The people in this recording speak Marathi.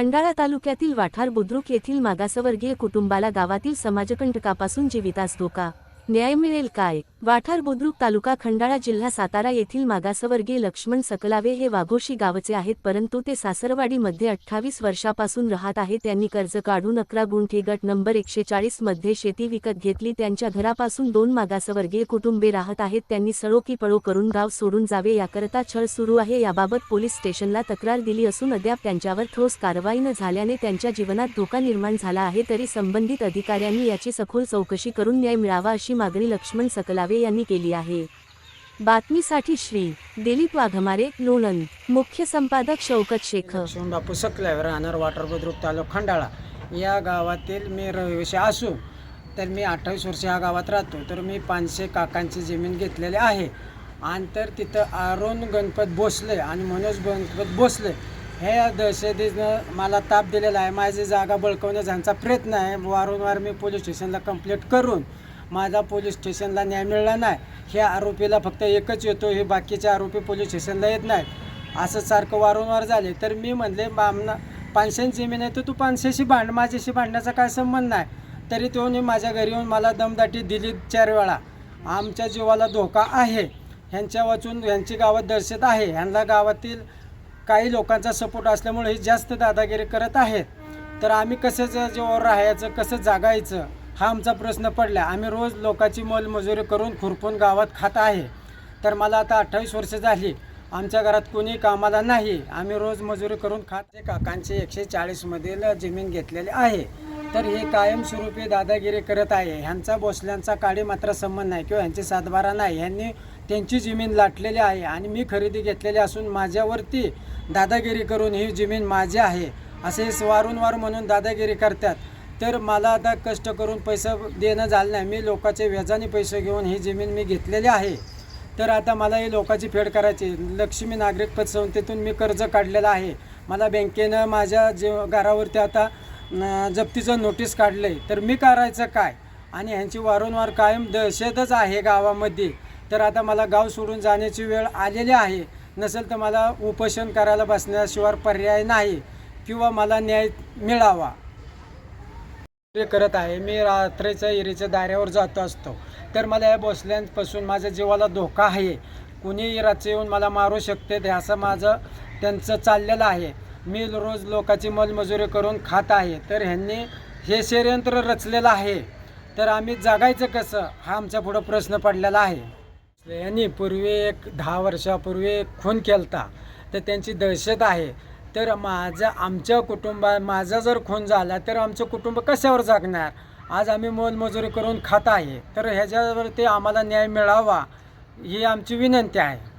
खंडाळा तालुक्यातील वाठार बुद्रुक येथील मागासवर्गीय कुटुंबाला गावातील समाजकंटकापासून जीवितास धोका. न्याय मिळेल काय? वाठार बुद्रुक तालुका खंडाळा जिल्हा सातारा येथील मागासवर्गीय लक्ष्मण सकलावे हे वाघोशी गावचे आहेत परंतु ते सासरवाडीमध्ये अठ्ठावीस वर्षापासून राहत आहेत त्यांनी कर्ज काढून अकरा गुंठे गट नंबर एकशे चाळीसमध्ये शेती विकत घेतली. त्यांच्या घरापासून दोन मागासवर्गीय कुटुंबे राहत आहेत. त्यांनी सळो की पळो करून गाव सोडून जावे याकरता छळ सुरू आहे. याबाबत पोलीस स्टेशनला तक्रार दिली असून अद्याप त्यांच्यावर ठोस कारवाई न झाल्याने त्यांच्या जीवनात धोका निर्माण झाला आहे. तरी संबंधित अधिकाऱ्यांनी याची सखोल चौकशी करून न्याय मिळावा अशी मागणी लक्ष्मण सकलावे यांनी केली आहे. बातमीसाठी श्री दिलीप वाघमारे लोणंद मुख्य संपादक शौकत शेख लक्ष्मण बापू सकल्यावर राहणार वॉटर बुद्रुक तालुका खंडाळा. या गावातील मी रहिवासी असू तर मी अठ्ठावीस वर्ष या गावात राहतो. तर मी पाचशे काकांची जमीन घेतलेली आहे. आणि तर तिथं अरुण गणपत भोसले आणि मनोज गणपत भोसले हे दहशतीनं मला ताप दिलेला आहे. माझी जागा बळकवण्याचा ह्यांचा प्रयत्न आहे. वारंवार मी पोलीस स्टेशनला कंप्लेंट करून माझा पोलीस स्टेशनला न्याय मिळाला नाही. ह्या आरोपीला फक्त एकच येतो हे बाकीचे आरोपी पोलीस स्टेशनला येत नाहीत. असं सारखं वारंवार झाले तर मी म्हणले बामना पानशेन जमीन आहे तर तू पानशेशी भांड माझ्याशी भांडण्याचा काय संबंध नाही. तरी तो माझ्या घरी येऊन मला दमदाटी दिली चार वेळा. आमच्या जीवाला धोका आहे. ह्यांच्या वाचून ह्यांची गावात दर्शत आहे. ह्यांना गावातील काही लोकांचा सपोर्ट असल्यामुळे हे जास्त दादागिरी करत आहेत. तर आम्ही कसं जीवावर राहायचं कसं जागायचं? हा आमचा प्रश्न पडला. आम्ही रोज लोकांची मोलमजुरी करून खुरपून गावात खात आहे. तर मला आता अठ्ठावीस वर्ष झाली. आमच्या घरात कोणी कामाला नाही. आम्ही रोज मजुरी करून खात काकांचे एकशे चाळीसमधील जमीन घेतलेली आहे. तर हे कायमस्वरूपी दादागिरी करत आहे. ह्यांचा भोसल्यांचा काडी मात्र संबंध नाही किंवा ह्यांची सातबारा नाही. ह्यांनी त्यांची जमीन लाटलेली आहे आणि मी खरेदी घेतलेली असून माझ्यावरती दादागिरी करून ही जमीन माझी आहे. असे वारंवार म्हणून दादागिरी करतात. तर मला आता कष्ट करून पैसा देणं झालं नाही. मी लोकांचे व्याजाने पैसे घेऊन ही जमीन मी घेतलेली आहे. तर आता मला ही लोकांची फेड करायची लक्ष्मी नागरिक पतसंस्थेतून मी कर्ज काढलेलं आहे. मला बँकेनं माझ्या जे घरावरती आता जप्तीचं नोटीस काढलं आहे तर मी करायचं काय? आणि ह्यांची वारंवार कायम दहशतच आहे गावामध्ये. तर आता मला गाव सोडून जाण्याची वेळ आलेली आहे. नसेल तर मला उपोषण करायला बसण्याशिवाय पर्याय नाही. किंवा मला न्याय मिळावा. करत आहे. मी रात्रीच्या इरीच्या दाऱ्यावर जात असतो. तर मला या बसल्यांपासून माझ्या जीवाला धोका आहे. कुणी रात्री येऊन मला मारू शकते असं माझं त्यांचं चाललेलं आहे. मी रोज लोकांची मलमजुरी करून खात आहे. तर ह्यांनी हे षडयंत्र रचलेलं आहे. तर आम्ही जागायचं कसं? हा आमच्या पुढं प्रश्न पडलेला आहे. यांनी पूर्वी एक दहा वर्षापूर्वी खून केलता. तर त्यांची दहशत आहे. तर माझं आमच्या कुटुंबा माझा जर खून झाला तर आमचं कुटुंब कशावर जगणार? आज आम्ही मोलमजुरी करून खात आहे. तर ह्याच्यावरती आम्हाला न्याय मिळावा ही आमची विनंती आहे.